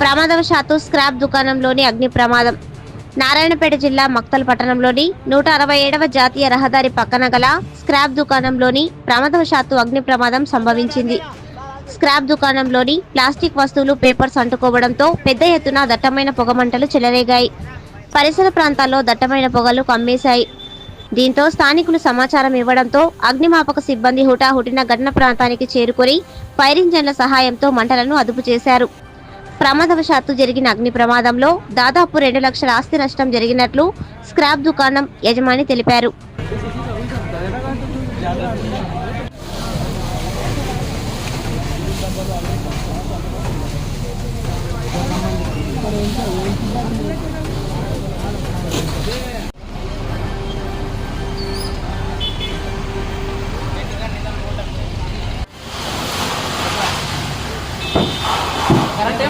ప్రమాదవశాత్తు స్క్రాప్ దుకాణంలోని అగ్ని ప్రమాదం. నారాయణపేట జిల్లా మక్తల్ పట్టణంలోని నూట అరవై ఏడవ జాతీయ రహదారి పక్కన గల స్క్రాప్ దుకాణంలోని ప్రమాదవశాత్తు అగ్ని ప్రమాదం సంభవించింది. స్క్రాప్ దుకాణంలోని ప్లాస్టిక్ వస్తువులు పేపర్స్ అంటుకోవడంతో పెద్ద ఎత్తున దట్టమైన పొగమంటలు చెలరేగాయి. పరిసర ప్రాంతాల్లో దట్టమైన పొగలు కమ్మేశాయి. దీంతో స్థానికులు సమాచారం ఇవ్వడంతో అగ్నిమాపక సిబ్బంది హుటాహుటిన ఘటన ప్రాంతానికి చేరుకొని ఫైర్ ఇంజన్ల సహాయంతో మంటలను అదుపు చేశారు. ప్రమాదవశాత్తు జరిగిన అగ్ని ప్రమాదంలో దాదాపు రెండు లక్షల ఆస్తి నష్టం జరిగినట్లు స్క్రాప్ దుకాణం యజమాని తెలిపారు.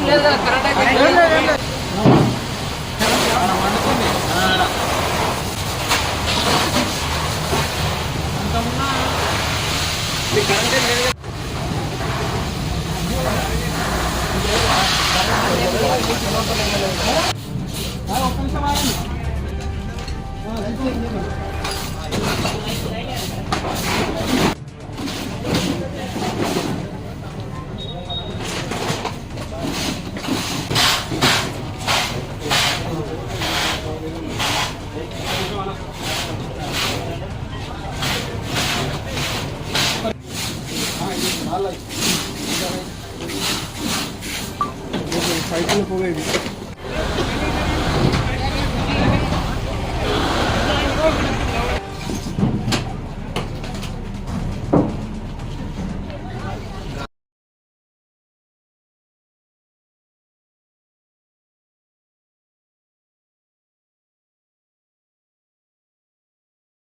Ayo, kita main. Ayo, kita main. Ayo, kita main. Cycle हो गई